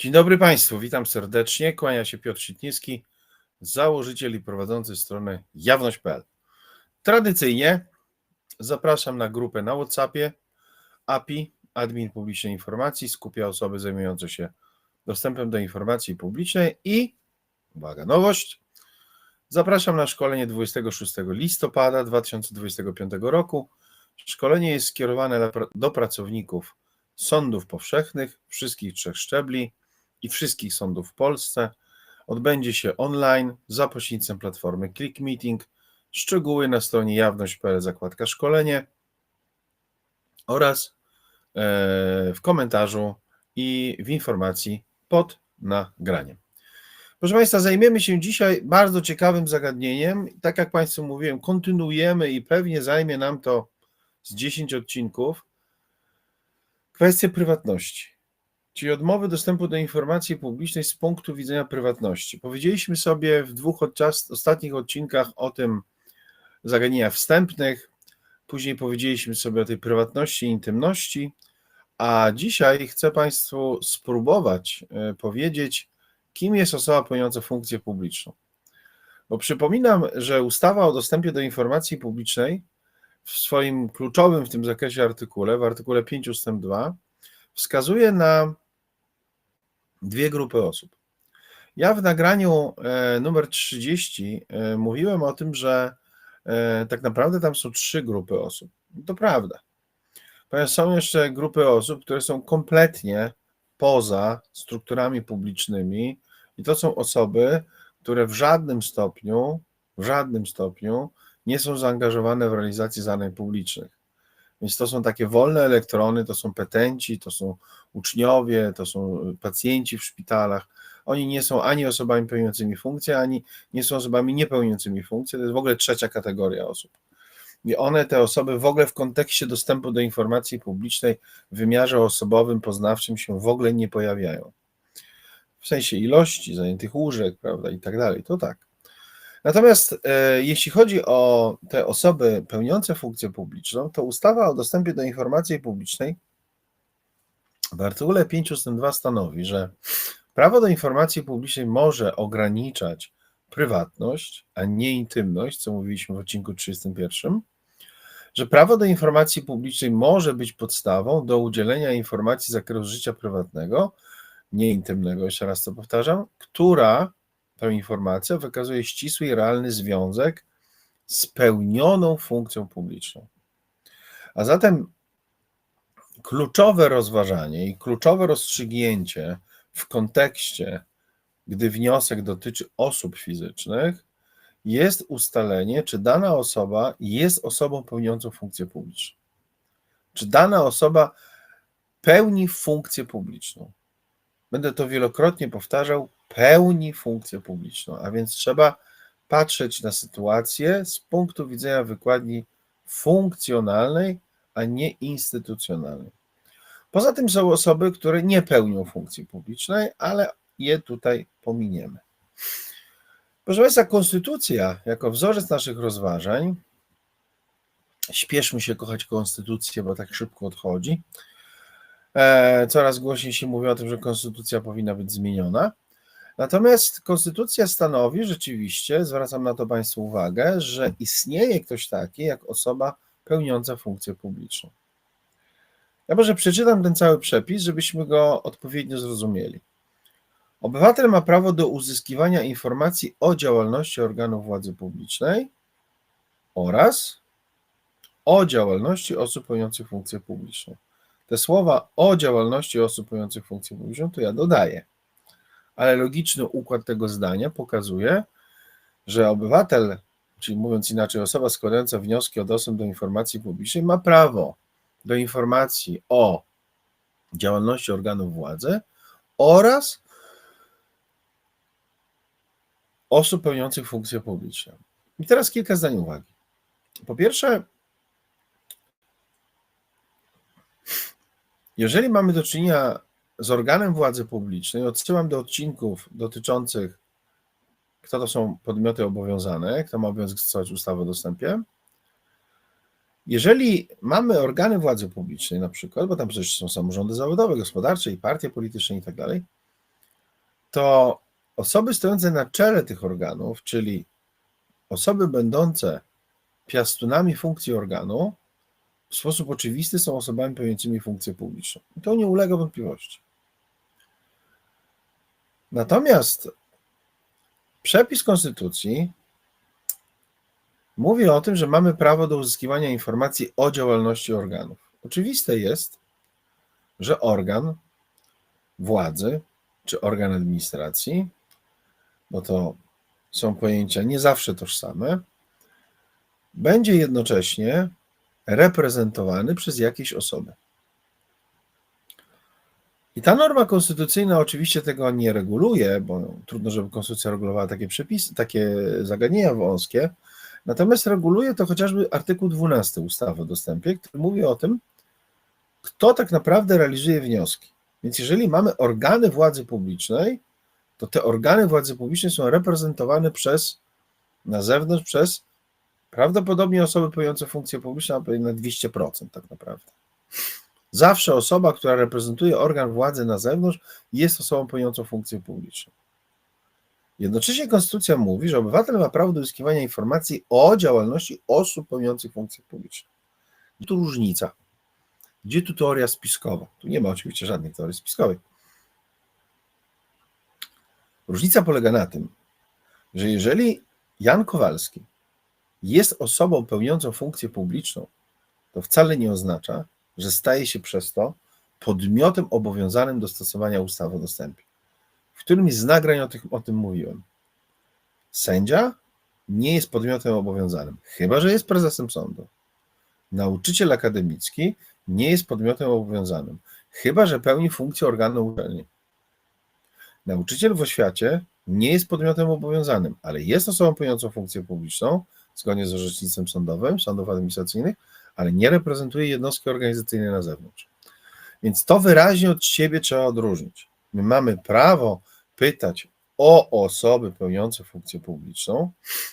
Dzień dobry Państwu, witam serdecznie. Kłania się Piotr Sitnicki, założyciel i prowadzący stronę jawność.pl. Tradycyjnie zapraszam na grupę na WhatsAppie API, admin publicznej informacji, skupia osoby zajmujące się dostępem do informacji publicznej i, uwaga, nowość, zapraszam na szkolenie 26 listopada 2025 roku. Szkolenie jest skierowane do pracowników sądów powszechnych wszystkich trzech szczebli i wszystkich sądów w Polsce. Odbędzie się online za pośrednictwem platformy Click Meeting. Szczegóły na stronie jawność.pl zakładka szkolenie oraz e, w komentarzu i w informacji pod nagraniem. Proszę Państwa, zajmiemy się dzisiaj bardzo ciekawym zagadnieniem. Tak jak Państwu mówiłem, kontynuujemy i pewnie zajmie nam to z 10 odcinków. Kwestie prywatności, czyli odmowy dostępu do informacji publicznej z punktu widzenia prywatności. Powiedzieliśmy sobie w dwóch odczas, ostatnich odcinkach o tym zagadnieniach wstępnych, później powiedzieliśmy sobie o tej prywatności i intymności, a dzisiaj chcę Państwu spróbować e, powiedzieć, kim jest osoba pełniąca funkcję publiczną. Bo przypominam, że ustawa o dostępie do informacji publicznej w swoim kluczowym w tym zakresie artykule, w artykule 5 ust. 2, wskazuje na dwie grupy osób. Ja w nagraniu e, numer 30 e, mówiłem o tym, że e, tak naprawdę tam są trzy grupy osób. To prawda. Ponieważ są jeszcze grupy osób, które są kompletnie poza strukturami publicznymi i to są osoby, które w żadnym stopniu, w żadnym stopniu nie są zaangażowane w realizację zadań publicznych. Więc to są takie wolne elektrony, to są petenci, to są uczniowie, to są pacjenci w szpitalach. Oni nie są ani osobami pełniącymi funkcję, ani nie są osobami niepełniącymi funkcję. To jest w ogóle trzecia kategoria osób. I one, te osoby, w ogóle w kontekście dostępu do informacji publicznej w wymiarze osobowym, poznawczym się w ogóle nie pojawiają. W sensie ilości zajętych łóżek, prawda, i tak dalej, to tak. Natomiast e, jeśli chodzi o te osoby pełniące funkcję publiczną, to ustawa o dostępie do informacji publicznej w artykule 5 ust. 2 stanowi, że prawo do informacji publicznej może ograniczać prywatność, a nie intymność, co mówiliśmy w odcinku 31, że prawo do informacji publicznej może być podstawą do udzielenia informacji z zakresu życia prywatnego, nie intymnego, jeszcze raz to powtarzam, która ta informacja wykazuje ścisły i realny związek z pełnioną funkcją publiczną. A zatem kluczowe rozważanie i kluczowe rozstrzygnięcie w kontekście, gdy wniosek dotyczy osób fizycznych, jest ustalenie, czy dana osoba jest osobą pełniącą funkcję publiczną. Czy dana osoba pełni funkcję publiczną. Będę to wielokrotnie powtarzał, pełni funkcję publiczną, a więc trzeba patrzeć na sytuację z punktu widzenia wykładni funkcjonalnej, a nie instytucjonalnej. Poza tym są osoby, które nie pełnią funkcji publicznej, ale je tutaj pominiemy. Proszę Państwa, konstytucja jako wzorzec naszych rozważań, śpieszmy się kochać konstytucję, bo tak szybko odchodzi. E, coraz głośniej się mówi o tym, że konstytucja powinna być zmieniona. Natomiast konstytucja stanowi rzeczywiście, zwracam na to Państwu uwagę, że istnieje ktoś taki jak osoba pełniąca funkcję publiczną. Ja może przeczytam ten cały przepis, żebyśmy go odpowiednio zrozumieli. Obywatel ma prawo do uzyskiwania informacji o działalności organów władzy publicznej oraz o działalności osób pełniących funkcję publiczną. Te słowa o działalności osób pełniących funkcję publiczną to ja dodaję ale logiczny układ tego zdania pokazuje, że obywatel, czyli mówiąc inaczej, osoba składająca wnioski o dostęp do informacji publicznej, ma prawo do informacji o działalności organów władzy oraz osób pełniących funkcje publiczne. I teraz kilka zdań uwagi. Po pierwsze, jeżeli mamy do czynienia z organem władzy publicznej, odsyłam do odcinków dotyczących, kto to są podmioty obowiązane, kto ma obowiązek stosować ustawę o dostępie. Jeżeli mamy organy władzy publicznej, na przykład, bo tam przecież są samorządy zawodowe, gospodarcze i partie polityczne i tak dalej, to osoby stojące na czele tych organów, czyli osoby będące piastunami funkcji organu, w sposób oczywisty są osobami pełniącymi funkcję publiczną. I to nie ulega wątpliwości. Natomiast przepis konstytucji mówi o tym, że mamy prawo do uzyskiwania informacji o działalności organów. Oczywiste jest, że organ władzy czy organ administracji, bo to są pojęcia nie zawsze tożsame, będzie jednocześnie reprezentowany przez jakieś osoby. I ta norma konstytucyjna oczywiście tego nie reguluje, bo trudno, żeby konstytucja regulowała takie przepisy, takie zagadnienia wąskie. Natomiast reguluje to chociażby artykuł 12 ustawy o dostępie, który mówi o tym, kto tak naprawdę realizuje wnioski. Więc jeżeli mamy organy władzy publicznej, to te organy władzy publicznej są reprezentowane przez na zewnątrz przez prawdopodobnie osoby pełniące funkcję publiczną na 200% tak naprawdę. Zawsze osoba, która reprezentuje organ władzy na zewnątrz, jest osobą pełniącą funkcję publiczną. Jednocześnie Konstytucja mówi, że obywatel ma prawo do uzyskiwania informacji o działalności osób pełniących funkcję publiczną. I tu różnica. Gdzie tu teoria spiskowa? Tu nie ma oczywiście żadnej teorii spiskowej. Różnica polega na tym, że jeżeli Jan Kowalski jest osobą pełniącą funkcję publiczną, to wcale nie oznacza, że staje się przez to podmiotem obowiązanym do stosowania ustawy o dostępie. W którymś z nagrań o, tych, o tym mówiłem. Sędzia nie jest podmiotem obowiązanym, chyba że jest prezesem sądu. Nauczyciel akademicki nie jest podmiotem obowiązanym, chyba że pełni funkcję organu uczelni. Nauczyciel w oświacie nie jest podmiotem obowiązanym, ale jest osobą pełniącą funkcję publiczną, zgodnie z orzecznictwem sądowym, sądów administracyjnych, ale nie reprezentuje jednostki organizacyjnej na zewnątrz. Więc to wyraźnie od siebie trzeba odróżnić. My mamy prawo pytać o osoby pełniące funkcję publiczną,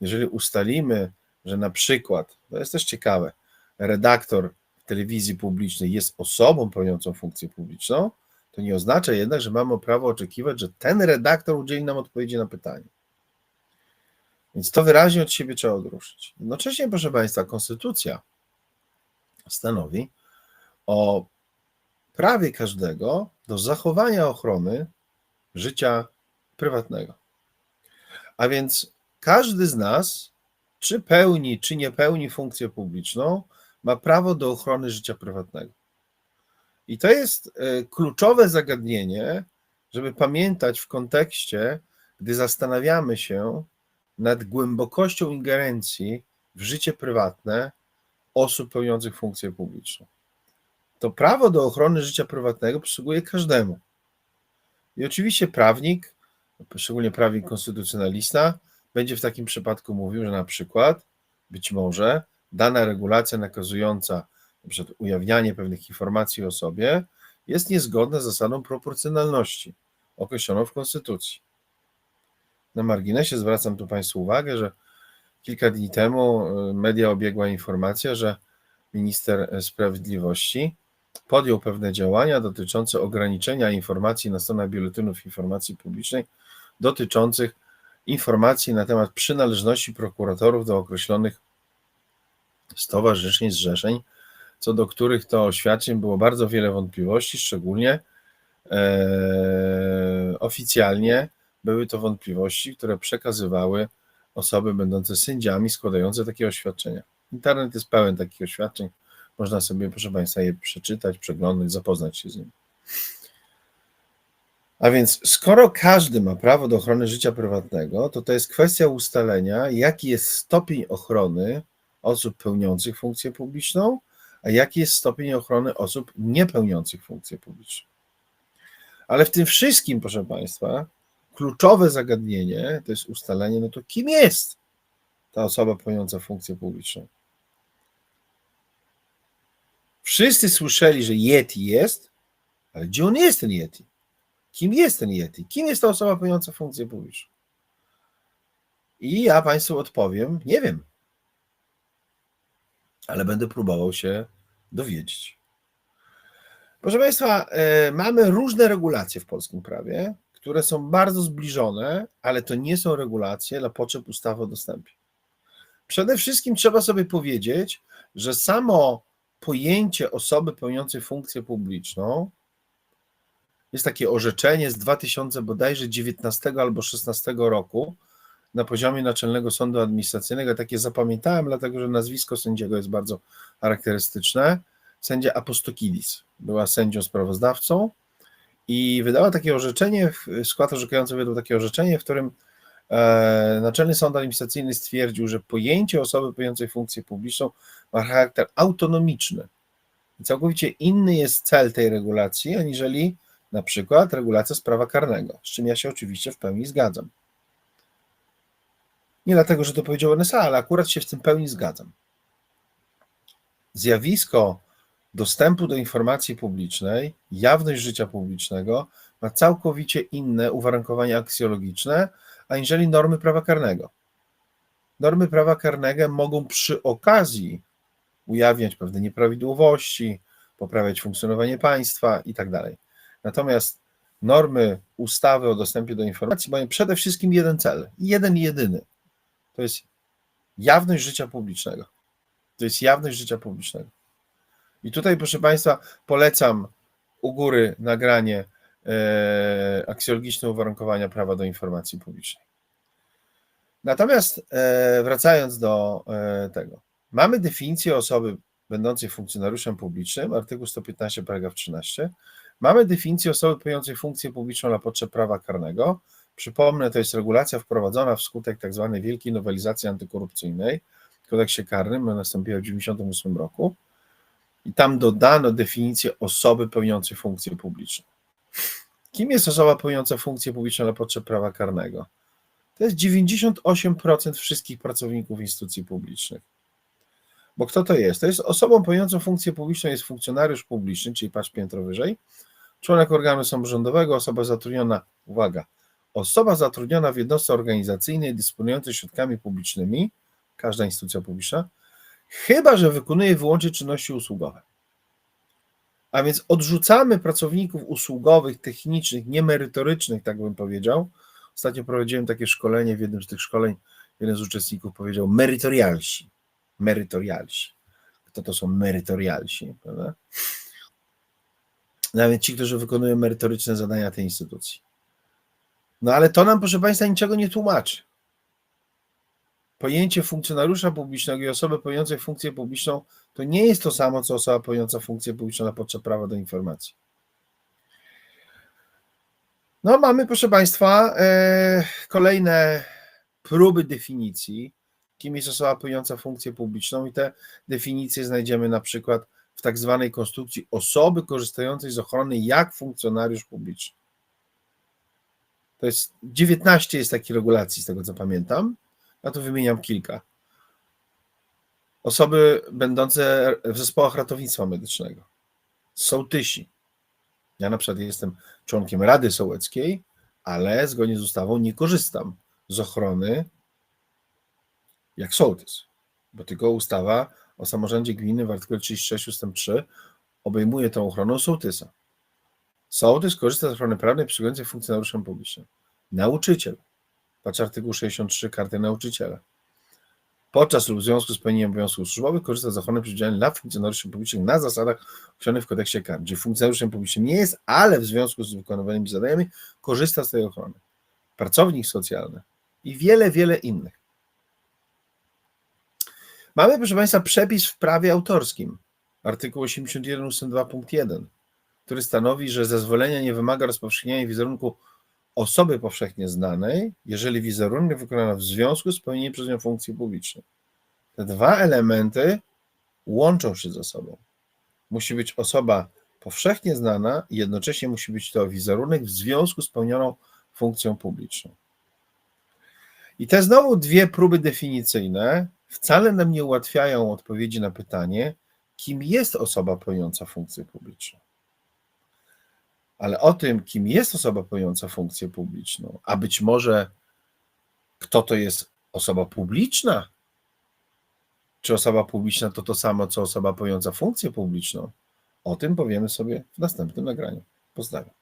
jeżeli ustalimy, że na przykład, to jest też ciekawe, redaktor telewizji publicznej jest osobą pełniącą funkcję publiczną, to nie oznacza jednak, że mamy prawo oczekiwać, że ten redaktor udzieli nam odpowiedzi na pytanie. Więc to wyraźnie od siebie trzeba odróżnić. Jednocześnie, proszę Państwa, Konstytucja stanowi o prawie każdego do zachowania ochrony życia prywatnego. A więc każdy z nas, czy pełni, czy nie pełni funkcję publiczną, ma prawo do ochrony życia prywatnego. I to jest e, kluczowe zagadnienie, żeby pamiętać w kontekście, gdy zastanawiamy się nad głębokością ingerencji w życie prywatne osób pełniących funkcję publiczną. To prawo do ochrony życia prywatnego przysługuje każdemu. I oczywiście prawnik, szczególnie prawnik konstytucjonalista, będzie w takim przypadku mówił, że na przykład być może dana regulacja nakazująca np. ujawnianie pewnych informacji o sobie jest niezgodna z zasadą proporcjonalności określoną w Konstytucji. Na marginesie zwracam tu Państwu uwagę, że kilka dni temu y, media obiegła informacja, że minister sprawiedliwości podjął pewne działania dotyczące ograniczenia informacji na stronach biuletynów informacji publicznej dotyczących informacji na temat przynależności prokuratorów do określonych stowarzyszeń, zrzeszeń, co do których to oświadczeń było bardzo wiele wątpliwości, szczególnie e, oficjalnie były to wątpliwości, które przekazywały osoby będące sędziami składające takie oświadczenia. Internet jest pełen takich oświadczeń, można sobie, proszę Państwa, je przeczytać, przeglądać, zapoznać się z nim. A więc, skoro każdy ma prawo do ochrony życia prywatnego, to to jest kwestia ustalenia, jaki jest stopień ochrony osób pełniących funkcję publiczną, a jaki jest stopień ochrony osób niepełniących funkcję publiczną. Ale w tym wszystkim, proszę Państwa, kluczowe zagadnienie to jest ustalenie, no to kim jest ta osoba pełniąca funkcję publiczną. Wszyscy słyszeli, że Yeti jest, ale gdzie on jest ten Yeti? Kim jest ten Yeti? Kim jest ta osoba pełniąca funkcję publiczną? I ja Państwu odpowiem, nie wiem ale będę próbował się dowiedzieć. Proszę Państwa, e, mamy różne regulacje w polskim prawie, które są bardzo zbliżone, ale to nie są regulacje dla potrzeb ustawy o dostępie. Przede wszystkim trzeba sobie powiedzieć, że samo pojęcie osoby pełniącej funkcję publiczną jest takie orzeczenie z 2000 bodajże 19 albo 16 roku na poziomie Naczelnego Sądu Administracyjnego. Takie zapamiętałem, dlatego że nazwisko sędziego jest bardzo charakterystyczne. Sędzia Apostokidis była sędzią sprawozdawcą i wydała takie orzeczenie, skład orzekający wydał takie orzeczenie, w którym e, Naczelny Sąd Administracyjny stwierdził, że pojęcie osoby pełniącej funkcję publiczną ma charakter autonomiczny. Całkowicie inny jest cel tej regulacji, aniżeli na przykład regulacja z prawa karnego, z czym ja się oczywiście w pełni zgadzam. Nie dlatego, że to powiedział NSA, ale akurat się w tym pełni zgadzam. Zjawisko dostępu do informacji publicznej, jawność życia publicznego ma całkowicie inne uwarunkowania aksjologiczne, aniżeli normy prawa karnego. Normy prawa karnego mogą przy okazji ujawniać pewne nieprawidłowości, poprawiać funkcjonowanie państwa itd. tak Natomiast normy ustawy o dostępie do informacji mają przede wszystkim jeden cel, jeden jedyny. To jest jawność życia publicznego. To jest jawność życia publicznego. I tutaj, proszę Państwa, polecam u góry nagranie e, aksjologiczne uwarunkowania prawa do informacji publicznej. Natomiast e, wracając do e, tego, mamy definicję osoby będącej funkcjonariuszem publicznym, artykuł 115, paragraf 13. Mamy definicję osoby pełniącej funkcję publiczną na potrzeb prawa karnego. Przypomnę, to jest regulacja wprowadzona wskutek tak zwanej wielkiej nowelizacji antykorupcyjnej w kodeksie karnym, ona nastąpiła w 1998 roku i tam dodano definicję osoby pełniącej funkcję publiczną. Kim jest osoba pełniąca funkcję publiczną na potrzeb prawa karnego? To jest 98% wszystkich pracowników instytucji publicznych. Bo kto to jest? To jest osobą pełniącą funkcję publiczną, jest funkcjonariusz publiczny, czyli patrz piętro wyżej, członek organu samorządowego, osoba zatrudniona, uwaga, osoba zatrudniona w jednostce organizacyjnej dysponującej środkami publicznymi, każda instytucja publiczna, chyba że wykonuje wyłącznie czynności usługowe. A więc odrzucamy pracowników usługowych, technicznych, niemerytorycznych, tak bym powiedział. Ostatnio prowadziłem takie szkolenie, w jednym z tych szkoleń jeden z uczestników powiedział merytorialsi. Merytorialsi. Kto to są merytorialsi? Prawda? Nawet ci, którzy wykonują merytoryczne zadania tej instytucji. No ale to nam, proszę Państwa, niczego nie tłumaczy pojęcie funkcjonariusza publicznego i osoby pełniącej funkcję publiczną to nie jest to samo, co osoba pełniąca funkcję publiczną na potrzeb prawa do informacji. No, mamy, proszę Państwa, e, kolejne próby definicji, kim jest osoba pełniąca funkcję publiczną, i te definicje znajdziemy na przykład w tak zwanej konstrukcji osoby korzystającej z ochrony jak funkcjonariusz publiczny. To jest 19 jest takich regulacji, z tego co pamiętam. Ja tu wymieniam kilka. Osoby będące w zespołach ratownictwa medycznego, sołtysi. Ja na przykład jestem członkiem Rady Sołeckiej, ale zgodnie z ustawą nie korzystam z ochrony jak sołtys, bo tylko ustawa o samorządzie gminy w artykule 36 ust. 3 obejmuje tą ochroną sołtysa. Sołtys korzysta z ochrony prawnej przysługującej funkcjonariuszom publicznym. Nauczyciel Patrz artykuł 63 karty nauczyciela. Podczas lub w związku z pełnieniem obowiązków służbowych korzysta z ochrony przewidzianej dla funkcjonariuszy publicznych na zasadach określonych w kodeksie karnym. Czyli funkcjonariuszem publicznym nie jest, ale w związku z wykonywanymi zadaniami korzysta z tej ochrony. Pracownik socjalny i wiele, wiele innych. Mamy, proszę Państwa, przepis w prawie autorskim. Artykuł 81 ust. 2 punkt 1, który stanowi, że zezwolenia nie wymaga rozpowszechniania wizerunku osoby powszechnie znanej, jeżeli wizerunek wykonano w związku z pełnieniem przez nią funkcji publicznej. Te dwa elementy łączą się ze sobą. Musi być osoba powszechnie znana i jednocześnie musi być to wizerunek w związku z pełnioną funkcją publiczną. I te znowu dwie próby definicyjne wcale nam nie ułatwiają odpowiedzi na pytanie, kim jest osoba pełniąca funkcję publiczną ale o tym, kim jest osoba pełniąca funkcję publiczną, a być może kto to jest osoba publiczna, czy osoba publiczna to to samo, co osoba pełniąca funkcję publiczną, o tym powiemy sobie w następnym nagraniu. Pozdrawiam.